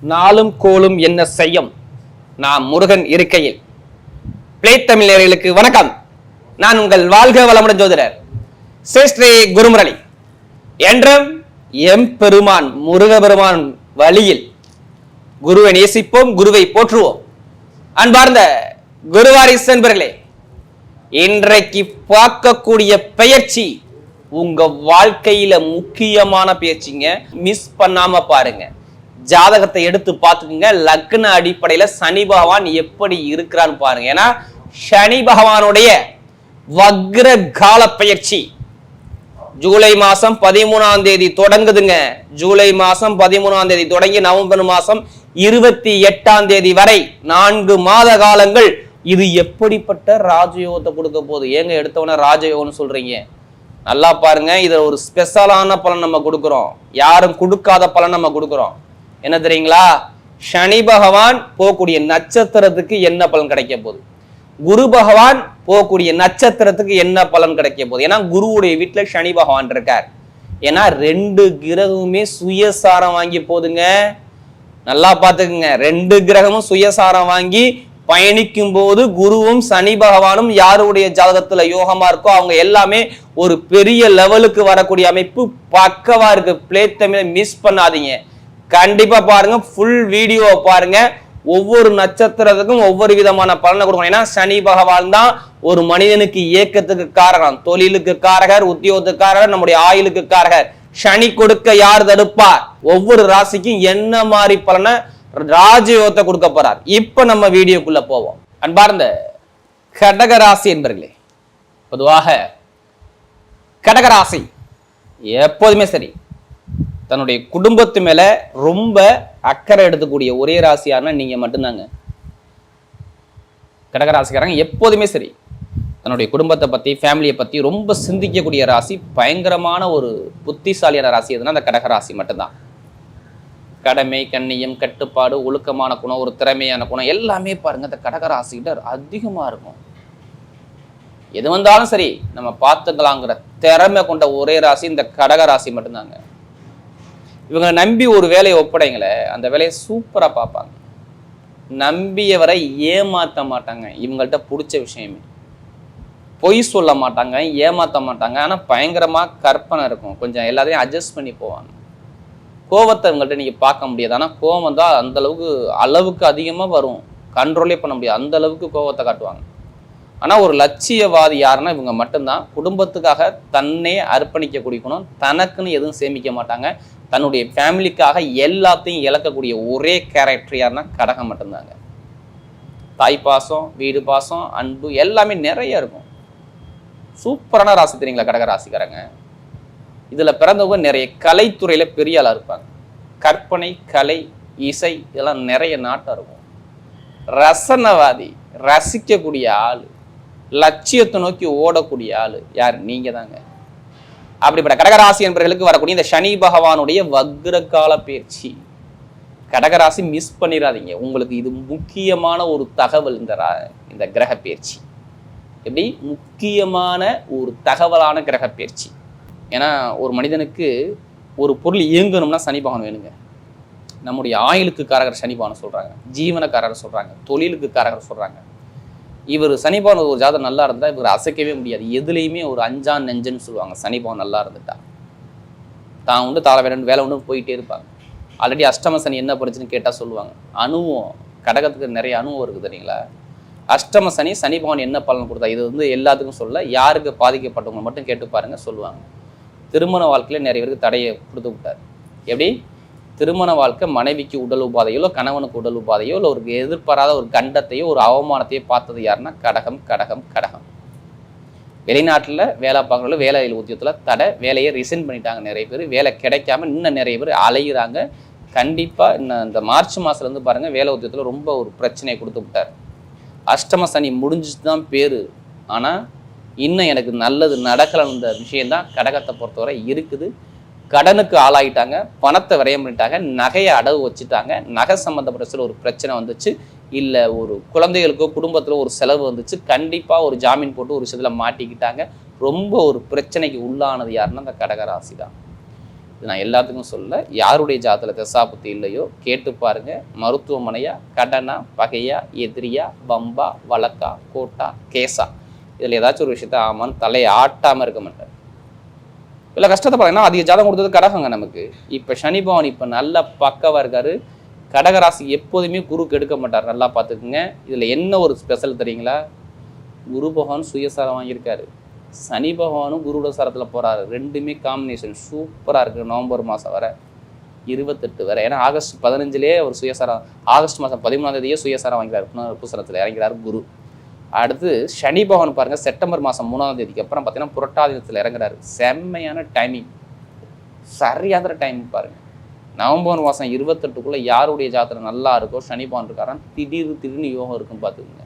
நாளும் கோலும் என்ன செய்யும்? நான் முருகன் இருக்கையில். பிளே தமிழர்களுக்கு வணக்கம். நான் உங்கள் வாழ்க வளமுடன் ஜோதிடர் ஸ்ரீ குருமுரளி. என்றும் எம் பெருமான் முருக பெருமான் வழியில் குருவை நேசிப்போம் குருவை போற்றுவோம். அன்பார்ந்த குருவாரிஸ் என்பர்களே இன்றைக்கு பார்க்கக்கூடிய பெயர்ச்சி உங்க வாழ்க்கையில முக்கியமான பேச்சுங்க மிஸ் பண்ணாம பாருங்க. ஜாதகத்தை எடுத்து பார்த்துக்குங்க. லக்ன அடிப்படையில சனி பகவான் எப்படி இருக்கிறான்னு பாருங்க. ஏன்னா சனி பகவானுடைய வக்ர கால பயிற்சி ஜூலை மாசம் பதிமூணாம் தேதி தொடங்குதுங்க. ஜூலை மாசம் பதிமூணாம் தேதி தொடங்கி நவம்பர் மாசம் இருபத்தி எட்டாம் தேதி வரை நான்கு மாத காலங்கள் இது எப்படிப்பட்ட ராஜயோகத்தை கொடுக்க போகுது? ஏங்க எடுத்தவொடனே ராஜயோகம்னு சொல்றீங்க? நல்லா பாருங்க. இதுல ஒரு ஸ்பெஷலான பலன் நம்ம கொடுக்குறோம். யாரும் கொடுக்காத பலன் நம்ம கொடுக்குறோம். என்ன தெரியுங்களா? சனி பகவான் போகக்கூடிய நட்சத்திரத்துக்கு என்ன பலன் கிடைக்க போகுது? குரு பகவான் போகக்கூடிய நட்சத்திரத்துக்கு என்ன பலன் கிடைக்க போகுது? ஏன்னா குருவுடைய வீட்டில் சனி பகவான் இருக்கார். ஏன்னா ரெண்டு கிரகமுமே சுயசாரம் வாங்கி போதுங்க நல்லா பார்த்துக்குங்க. ரெண்டு கிரகமும் சுயசாரம் வாங்கி பயணிக்கும் போது குருவும் சனி பகவானும் யாருடைய ஜாதகத்துல யோகமா இருக்கோ அவங்க எல்லாமே ஒரு பெரிய லெவலுக்கு வரக்கூடிய அமைப்பு பக்கவா இருக்கு. பிளே தமிழை மிஸ் பண்ணாதீங்க. கண்டிப்பா பாருங்க ஃபுல் வீடியோ பாருங்க. ஒவ்வொரு நட்சத்திரத்துக்கும் ஒவ்வொரு விதமான பலனை கொடுக்கணும். ஏன்னா சனி பகவான் தான் ஒரு மனிதனுக்கு இயக்கத்துக்கு காரகம். தொழிலுக்கு காரகர் உத்தியோகத்துக்கு காரகர் நம்முடைய ஆயுளுக்கு காரகர். சனி கொடுக்க யார் தடுப்பார்? ஒவ்வொரு ராசிக்கும் என்ன மாதிரி பலனை ராஜயோகத்தை கொடுக்க போறார்? இப்ப நம்ம வீடியோக்குள்ள போவோம். அன்பார்ந்த கடக ராசி என்பர்களே பொதுவாக கடகராசி எப்போதுமே சரி. தன்னுடைய குடும்பத்து மேல ரொம்ப அக்கறை எடுத்துக்கூடிய ஒரே ராசியாருன்னா நீங்க மட்டும்தாங்க. கடகராசிக்காரங்க எப்போதுமே சரி. தன்னுடைய குடும்பத்தை பத்தி ஃபேமிலியை பத்தி ரொம்ப சிந்திக்கக்கூடிய ராசி பயங்கரமான ஒரு புத்திசாலியான ராசி எதுனா அந்த கடகராசி மட்டும்தான். கடமை கண்ணியம் கட்டுப்பாடு ஒழுக்கமான குணம் ஒரு திறமையான குணம் எல்லாமே பாருங்க இந்த கடகராசிகிட்ட அதிகமா இருக்கும். எது வந்தாலும் சரி நம்ம பார்த்துக்கலாங்கிற திறமை கொண்ட ஒரே ராசி இந்த கடக ராசி மட்டும்தாங்க. இவங்க நம்பி ஒரு வேலையை ஒப்படைங்களே அந்த வேலையை சூப்பராக பார்ப்பாங்க. நம்பியவரை ஏமாற்ற மாட்டாங்க. இவங்கள்ட்ட பிடிச்ச விஷயமே. பொய் சொல்ல மாட்டாங்க ஏமாற்ற மாட்டாங்க. ஆனால் பயங்கரமாக கற்பனை இருக்கும். கொஞ்சம் எல்லாத்தையும் அட்ஜஸ்ட் பண்ணி போவாங்க. கோவத்தை இவங்கள்ட்ட நீங்கள் பார்க்க முடியாது. ஆனால் கோவம் தான் அந்த அளவுக்கு அளவுக்கு அதிகமாக வரும். கண்ட்ரோலே பண்ண முடியாது. அந்த அளவுக்கு கோவத்தை காட்டுவாங்க. ஆனால் ஒரு லட்சியவாதி யாருன்னா இவங்க மட்டும்தான். குடும்பத்துக்காக தன்னை அர்ப்பணிக்க குடிக்கணும் தனக்குன்னு எதுவும் சேமிக்க மாட்டாங்க. தன்னுடைய ஃபேமிலிக்காக எல்லாத்தையும் இழக்கக்கூடிய ஒரே கேரக்டர் யாருன்னா கடகம் மட்டும்தாங்க. தாய் பாசம் வீடு பாசம் அன்பு எல்லாமே நிறைய இருக்கும். சூப்பரான ராசி தெரியுங்களா கடக ராசிக்காரங்க? இதில் பிறந்தவங்க நிறைய கலைத்துறையில் பெரிய ஆளாக இருப்பாங்க. கற்பனை கலை இசை இதெல்லாம் நிறைய நாட்டம் இருக்கும். ரசனவாதி ரசிக்கக்கூடிய ஆள் லட்சியத்தை நோக்கி ஓடக்கூடிய ஆள் யார்? நீங்கள் தாங்க அப்படிப்பட்ட கடகராசி என்பவர்களுக்கு வரக்கூடிய இந்த சனி பகவானுடைய வக்ரகால பயிற்சி. கடகராசி மிஸ் பண்ணிடாதீங்க உங்களுக்கு இது முக்கியமான ஒரு தகவல் இந்த ரா- இந்த கிரக பயிற்சி. எப்படி? முக்கியமான ஒரு தகவலான கிரக பயிற்சி. ஏன்னா ஒரு மனிதனுக்கு ஒரு பொருள் இயங்கணும்னா சனி பகவான் வேணுங்க. நம்முடைய ஆயுளுக்கு காரகர் சனி பகவான் சொல்கிறாங்க ஜீவனக்காரர் சொல்கிறாங்க தொழிலுக்கு காரகர் சொல்கிறாங்க இவர் சனிபவன் ஒரு ஜாதகம் நல்லா இருந்தால் இவர் அசைக்கவே முடியாது. எதுலேயுமே ஒரு அஞ்சான் நெஞ்சன்னு சொல்லுவாங்க. சனிபவன் நல்லா இருந்துட்டா. தான் உண்டு தாள வேலை வேலை உண்டு போயிட்டே இருப்பாங்க. ஆல்ரெடி அஷ்டம சனி என்ன படிச்சுன்னு கேட்டால் சொல்லுவாங்க. அணுவும் கடகத்துக்கு நிறைய அணுவும் இருக்குது தெரியுங்களா? அஷ்டம சனி சனி பகவான் என்ன பலன் கொடுத்தா? இது வந்து எல்லாத்துக்கும் சொல்ல யாருக்கு பாதிக்கப்பட்டவங்க மட்டும் கேட்டு பாருங்க சொல்லுவாங்க. திருமண வாழ்க்கையில நிறைய பேருக்கு தடையை கொடுத்து விட்டார். எப்படி? திருமண வாழ்க்கை மனைவிக்கு உடல் உபாதையோ இல்லை கணவனுக்கு உடல் உபாதையோ இல்லை ஒரு எதிர்பாராத ஒரு கண்டத்தையோ ஒரு அவமானத்தையோ பார்த்தது யாருன்னா கடகம் கடகம் கடகம். வெளிநாட்டில் வேலை பார்க்குறவங்க வேலை உத்தியோகத்தில் தடை வேலையை ரிசைன் பண்ணிட்டாங்க நிறைய பேர். வேலை கிடைக்காம இன்னும் நிறைய பேர் அலையிறாங்க. கண்டிப்பாக இன்னும் இந்த மார்ச் மாதத்துலேருந்து பாருங்கள் வேலை உத்தியோகத்தில் ரொம்ப ஒரு பிரச்சனையை கொடுத்து விட்டார். அஷ்டம சனி முடிஞ்சுட்டு தான் பேர். ஆனால் இன்னும் எனக்கு நல்லது நடக்கலைன்ற விஷயந்தான் கடகத்தை பொறுத்தவரை இருக்குது. கடனுக்கு ஆளாயிட்டாங்க பணத்தை விரயம் பண்ணிட்டாங்க நகையை அடவு வச்சுட்டாங்க. நகை சம்மந்தப்பட்ட சில ஒரு பிரச்சனை வந்துச்சு. இல்லை ஒரு குழந்தைகளுக்கோ குடும்பத்தில் ஒரு செலவு வந்துச்சு. கண்டிப்பாக ஒரு ஜாமீன் போட்டு ஒரு விஷயத்தில் மாட்டிக்கிட்டாங்க. ரொம்ப ஒரு பிரச்சனைக்கு உள்ளானது யாருன்னா அந்த கடகராசி தான். இது நான் எல்லாத்துக்கும் சொல்ல யாருடைய ஜாதத்தில் தசாபுத்தி இல்லையோ கேட்டு பாருங்க. மருத்துவமனையா கடனா பகையா எதிரியா பம்பா வழக்கா கோட்டா கேசா. இதில் ஏதாச்சும் ஒரு விஷயத்த ஆமான்னு தலையை ஆட்டாமல் இருக்க மாட்டேன். இல்லை கஷ்டத்தை பாருங்கன்னா அதிக ஜாதகம் கொடுத்தது கடகங்க நமக்கு. இப்போ சனி பவன் இப்போ நல்ல பக்கவாக இருக்காரு. கடகராசி எப்போதுமே குருக்கு எடுக்க மாட்டார். நல்லா பார்த்துக்குங்க. இதில் என்ன ஒரு ஸ்பெஷல் தெரியுங்களா? குரு பகவான் சுயசாரம் வாங்கியிருக்காரு. சனி பகவானும் குருட சாரத்தில் போகிறாரு ரெண்டுமே காம்பினேஷன் சூப்பராக இருக்குது நவம்பர் மாதம் வர. இருபத்தெட்டு வரை. ஏன்னா ஆகஸ்ட் பதினஞ்சுலேயே அவர் சுயசாரம் ஆகஸ்ட் மாதம் பதிமூணாம் தேதியே சுயசாரம் வாங்கிறார் புசனத்தில் இறங்கிறார் குரு. அடுத்து சனி பகவான் பாருங்கள் செப்டம்பர் மாதம் மூணாம் தேதிக்கு அப்புறம் பார்த்தீங்கன்னா புரட்டாதினத்தில் இறங்குறாரு. செம்மையான டைமிங் சரியான டைமிங் பாருங்கள் நவம்பர் மாதம் இருபத்தெட்டுக்குள்ளே யாருடைய ஜாத்திரம் நல்லா இருக்கோ சனி பகவான் இருக்காரான் திடீர் திடீர்னு யோகம் இருக்குன்னு பார்த்துக்குங்க.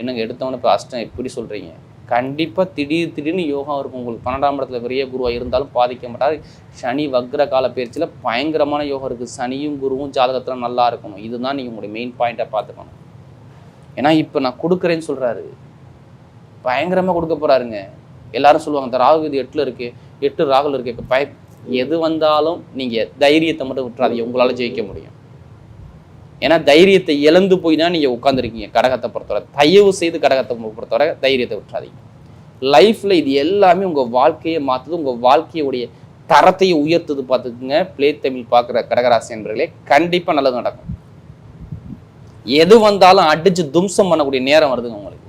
என்னங்க எடுத்தவனே இப்போ அஷ்டம் எப்படி சொல்கிறீங்க கண்டிப்பாக திடீர் திடீர்னு யோகம் இருக்கும் உங்களுக்கு. பன்னெண்டாம் இடத்துல பெரிய குருவாக இருந்தாலும் பாதிக்க மாட்டார். சனி வக்ர கால பயிற்சியில் பயங்கரமான யோகம் இருக்குது சனியும் குருவும் ஜாதகத்தில் நல்லா இருக்கணும். இதுதான் நீங்கள் உங்களுடைய மெயின் பாயிண்ட்டை பார்த்துக்கணும். ஏன்னா இப்போ நான் கொடுக்குறேன்னு சொல்கிறாரு பயங்கரமாக கொடுக்க போகிறாருங்க எல்லாரும் சொல்லுவாங்க இந்த ராகு இது எட்டில் இருக்குது எட்டு ராகுல இருக்குது பய எது வந்தாலும் நீங்கள் தைரியத்தை மட்டும் விட்டுறாதீங்க. உங்களால் ஜெயிக்க முடியும். ஏன்னா தைரியத்தை இழந்து போய் தான் நீங்கள் உட்காந்துருக்கீங்க கடகத்தை பொறுத்தவரை. தயவு செய்து கடகத்தை பொறுத்தவரை தைரியத்தை விட்டுறாதீங்க. லைஃப்பில் இது எல்லாமே உங்கள் வாழ்க்கையை மாற்றுது உங்கள் வாழ்க்கையுடைய தரத்தையும் உயர்த்துது. பார்த்துக்குங்க. ப்ளே தமிழ் பார்க்குற கடகராசி என்பர்களே கண்டிப்பாக நல்லது நடக்கும். எது வந்தாலும் அடிச்சு தும்சம் பண்ணக்கூடிய நேரம் வருதுங்க உங்களுக்கு.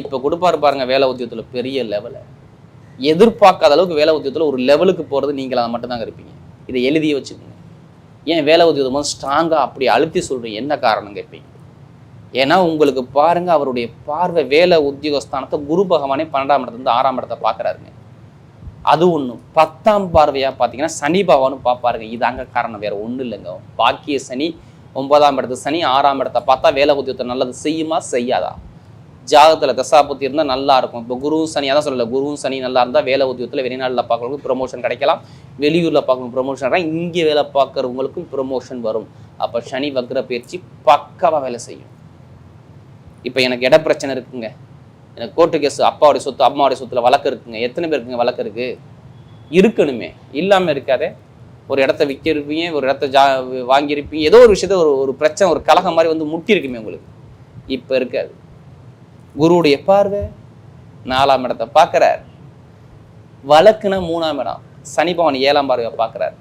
இப்போ கொடுப்பாரு பாருங்க வேலை உத்தியோகத்தில் பெரிய லெவலில் எதிர்பார்க்காத அளவுக்கு வேலை உத்தியோகத்தில் ஒரு லெவலுக்கு போகிறது நீங்களாக மட்டும்தாங்க இருப்பீங்க. இதை எழுதியே வச்சுக்கோங்க. ஏன் வேலை உத்தியோகம் போது ஸ்ட்ராங்காக அப்படி அழுத்தி சொல்கிறீங்க என்ன காரணம் கேட்பீங்க. ஏன்னா உங்களுக்கு பாருங்க அவருடைய பார்வை வேலை உத்தியோகஸ்தானத்தை குரு பகவானே பன்னெண்டாம் இடத்துலேருந்து ஆறாம் இடத்தை பார்க்குறாருங்க. அது ஒன்று பத்தாம் பார்வையாக பார்த்தீங்கன்னா சனி பகவானும் பார்ப்பாருங்க. இதாங்க காரணம் வேற ஒன்றும் இல்லைங்க. பாக்கிய சனி ஒன்பதாம் இடத்து சனி ஆறாம் இடத்த பார்த்தா வேலை உத்தியோகத்தை நல்லது செய்யுமா செய்யாதா? ஜாதகத்தில் தசாபுத்தி இருந்தால் நல்லா இருக்கும். இப்போ குருவும் சனியாக தான் சொல்லலை குருவும் சனி நல்லா இருந்தால் வேலை உத்தியோகத்தில் வெளிநாட்டில் பார்க்குறவங்களுக்கு ப்ரொமோஷன் கிடைக்கலாம். வெளியூரில் பார்க்கணும் ப்ரொமோஷன் இங்கே வேலை பார்க்குறவங்களுக்கும் ப்ரொமோஷன் வரும். அப்போ சனி வக்ர பயிற்சி பக்காவாக வேலை செய்யும். இப்போ எனக்கு இட பிரச்சனை இருக்குங்க. எனக்கு கோர்ட்டு கேஸ் அப்பாவுடைய சொத்து அம்மாவுடைய சொத்துல வழக்கு இருக்குங்க. எத்தனை பேருக்குங்க வழக்கு இருக்கு? இருக்கணுமே. இல்லாமல் இருக்காதே. ஒரு இடத்த விற்கிருப்பீங்க ஒரு இடத்த ஜா வாங்கியிருப்பீங்க. ஏதோ ஒரு விஷயத்த ஒரு ஒரு பிரச்சனை ஒரு கலகம் மாதிரி வந்து முட்டியிருக்குமே உங்களுக்கு. இப்போ இருக்காது. குருவுடைய பார்வை நாலாம் இடத்தை பார்க்குறார். வழக்குன மூணாம் இடம். சனி பவன் ஏழாம் பார்வையை பார்க்குறார்.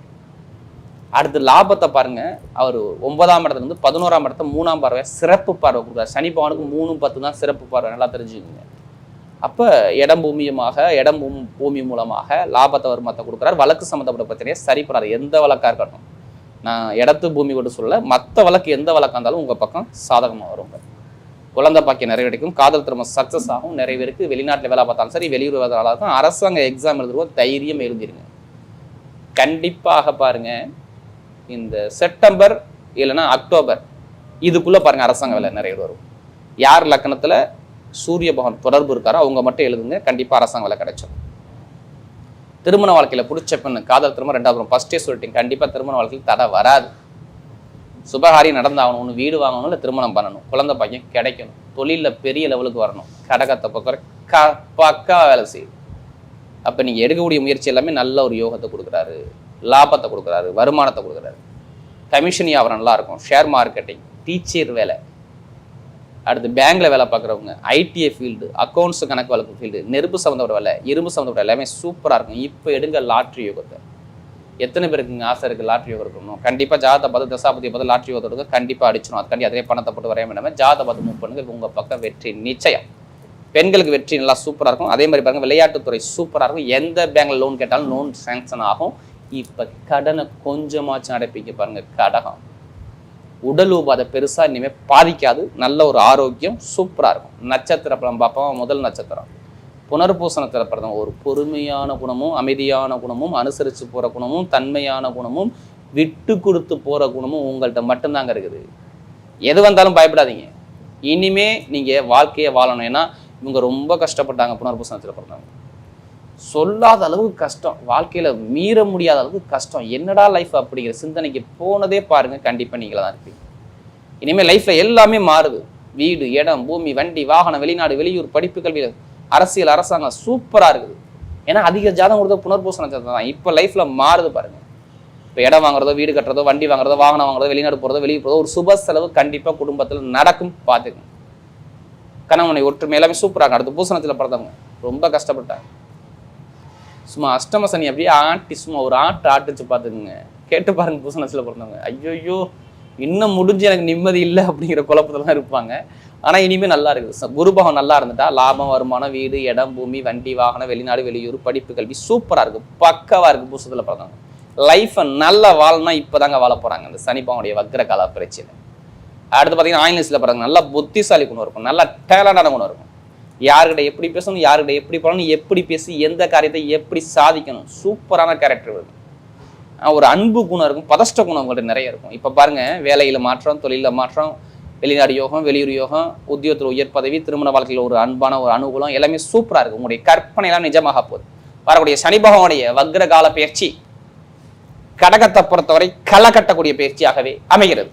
அடுத்து லாபத்தை பாருங்க. அவர் ஒன்பதாம் இடத்துல இருந்து பதினோராம் இடத்த மூணாம் பார்வை சிறப்பு பார்வை கொடுக்குறாரு. சனி பவனுக்கு மூணு பத்து தான் சிறப்பு பார்வை. நல்லா தெரிஞ்சுக்கோங்க. அப்போ இடம் பூமியுமாக இடம் பூமி- பூமி மூலமாக லாபத்தை வருமானத்தை கொடுக்குறாரு. வழக்கு சம்மந்தப்பட்ட பிரச்சனையை சரி பண்ணார் எந்த வழக்காக இருக்கட்டும். நான் இடத்து பூமி கூட சொல்ல மற்ற வழக்கு எந்த வழக்காக இருந்தாலும் உங்கள் பக்கம் சாதகமாக வரும். குழந்தை பாக்கியம் நிறைவேறிக்கும் காதல் திரும்ப சக்ஸஸ் ஆகும். நிறைவேறிக்கு வெளிநாட்டில் வேலை பார்த்தாலும் சரி வெளியூர் வேலை பார்த்தாலும் அரசாங்க எக்ஸாம் எழுதுறோம் தைரியம் எழுதிருங்க. கண்டிப்பாக பாருங்க இந்த செப்டம்பர் இல்லைன்னா அக்டோபர் இதுக்குள்ளே பாருங்கள் அரசாங்க வேலை நிறைய வரும். யார் லக்கணத்தில் சூரிய பகவான் தொடர்பு இருக்காரோ அவங்க மட்டும் எழுதுங்க. கண்டிப்பாக அரசாங்க வேலை கிடைச்சிடும் திருமண வாழ்க்கையில் பிடிச்ச பெண்ணு காதல் திரும்ப ரெண்டாவது ஃபஸ்ட்டே சொல்லிட்டேன் கண்டிப்பாக திருமண வாழ்க்கையில் தடை வராது. சுபகாரியம் நடந்தாகணும் ஒன்று வீடு வாங்கணும் இல்லை திருமணம் பண்ணணும். குழந்தை பையன் கிடைக்கணும். தொழிலில் பெரிய லெவலுக்கு வரணும். கடகத்தை பொறுத்தவரை க பக்கா வேலை செய்யும் அப்போ நீங்கள் எடுக்கக்கூடிய முயற்சி எல்லாமே நல்ல ஒரு யோகத்தை கொடுக்குறாரு. லாபத்தை கொடுக்குறாரு. வருமானத்தை கொடுக்குறாரு. கமிஷன் வியாபாரம் நல்லாயிருக்கும் ஷேர் மார்க்கெட்டிங் டீச்சர் வேலை. அடுத்து பேங்க்ல வேலை பார்க்குறவங்க ஐடிஐ ஃபீல்டு அக்கௌண்ட்ஸ் கணக்கு வழக்கு ஃபீல்டு நெருப்பு சம்மந்தப்பட்ட வேலை இரும்பு சம்மந்தப்பட்ட எல்லாமே சூப்பராக இருக்கும். இப்போ எடுங்க லாட்ரி யோகத்தை. எத்தனை பேருக்கு ஆசை இருக்குது லாட்ரி யோகம் இருக்கணும் கண்டிப்பாக ஜாதத்தை பார்த்து தசாபதியை பார்த்து லாட்ரி யோகத்தை எடுங்க கண்டிப்பாக அடிச்சிடும் அதுக்காண்டி அதே பணத்தை போட்டு வரைய வேண்டாமல் ஜாதத்தை பார்த்து மூவ் பண்ணுங்க. உங்கள் பக்கம் வெற்றி நிச்சயம். பெண்களுக்கு வெற்றி நல்லா சூப்பராக இருக்கும். அதே மாதிரி பாருங்கள் விளையாட்டுத்துறை சூப்பராக இருக்கும். எந்த பேங்கில் லோன் கேட்டாலும் லோன் சேங்ஷன் ஆகும். இப்போ கடனை கொஞ்சமாச்சும் அடைப்பிக்க பாருங்கள் கடகம். உடல் உபாதை பெருசாக இனிமேல் பாதிக்காது. நல்ல ஒரு ஆரோக்கியம் சூப்பராக இருக்கும். நட்சத்திர பலம் பார்ப்போம். முதல் நட்சத்திரம். புனர்பூசணத்தில் பிறந்தவங்க ஒரு பொறுமையான குணமும் அமைதியான குணமும் அனுசரித்து போகிற குணமும் தன்மையான குணமும் விட்டு கொடுத்து போகிற குணமும் உங்கள்கிட்ட மட்டும்தாங்க இருக்குது. எது வந்தாலும் பயப்படாதீங்க. இனிமே நீங்கள் வாழ்க்கையை வாழணும். ஏன்னா இவங்க ரொம்ப கஷ்டப்பட்டாங்க புனர்பூசணத்தில் பிறந்தவங்க. சொல்லாத அளவுக்கு கஷ்டம். வாழ்க்கையில் மீற முடியாத அளவுக்கு கஷ்டம். என்னடா லைஃப் அப்படிங்கிற சிந்தனைக்கு போனதே பாருங்கள் கண்டிப்பாக நீங்களாக தான் இருப்பீங்க. இனிமேல் லைஃப்பில் எல்லாமே மாறுது. வீடு இடம் பூமி வண்டி வாகனம் வெளிநாடு வெளியூர் படிப்பு கல்வி அரசியல் அரசாங்கம் சூப்பராக இருக்குது. ஏன்னா அதிக ஜாதகம் கொடுத்த புனர்பூச ஜாதகம் தான். இப்போ லைஃப்பில் மாறுது பாருங்கள் இப்போ இடம் வாங்குறதோ வீடு கட்டுறதோ வண்டி வாங்குறதோ வாகனம் வாங்குறதோ வெளிநாடு போகிறதோ வெளியே போகிறதோ ஒரு சுப செலவு கண்டிப்பாக குடும்பத்தில் நடக்கும். பார்த்துக்கணும் கணவனை ஒற்றுமை எல்லாமே சூப்பராக அடுத்து பூசணத்தில் பிறந்தவங்க ரொம்ப கஷ்டப்பட்டாங்க. சும்மா அஷ்டம சனி அப்படியே ஆட்டி சும்மா ஒரு ஆட்டு ஆட்டுச்சு பார்த்துக்குங்க. கேட்டு பாருங்க பூசணத்தில் பிறந்தவங்க. ஐயோ இன்னும் முடிஞ்சு எனக்கு நிம்மதி இல்லை அப்படிங்கிற குழப்பத்துல தான் இருப்பாங்க. ஆனால் இனிமேல் நல்லா இருக்குது. ச- குரு நல்லா இருந்துட்டா லாபம் வருமானம் வீடு இடம் பூமி வண்டி வாகனம் வெளிநாடு வெளியூர் படிப்பு கல்வி சூப்பராக இருக்குது பக்கவாக இருக்குது பூசத்துல பிறந்தவங்க. லைஃப்பை நல்லா வாழணும்னா இப்போதாங்க வாழ போகிறாங்க இந்த சனி வக்ர கால பிரச்சனை. அடுத்து பார்த்தீங்கன்னா ஆயினஸில் பிறகு நல்லா புத்திசாலி குணம் இருக்கும். நல்லா டேலண்டான குணம் இருக்கும். யார்கிட்ட எப்படி பேசணும் யார்கிட்ட எப்படி போகணும் எப்படி பேசி எந்த காரியத்தை எப்படி சாதிக்கணும். சூப்பரான கேரக்டர் இருக்கும் ஒரு அன்பு குணம் இருக்கும் பதஷ்ட குணம் அவங்கள்ட்ட நிறைய இருக்கும். இப்போ பாருங்கள் வேலையில் மாற்றம் தொழிலில் மாற்றம் வெளிநாடு யோகம் வெளியூர் யோகம் உத்தியோகத்தில் உயர் பதவி திருமண வாழ்க்கையில் ஒரு அன்பான ஒரு அனுகூலம் எல்லாமே சூப்பராக இருக்கும். உங்களுடைய கற்பனையெல்லாம் நிஜமாக போகுது வரக்கூடிய சனி பகவானுடைய வக்ர கால பயிற்சி கடகத்தை பொறுத்தவரை களை கட்டக்கூடிய பயிற்சியாகவே அமைகிறது.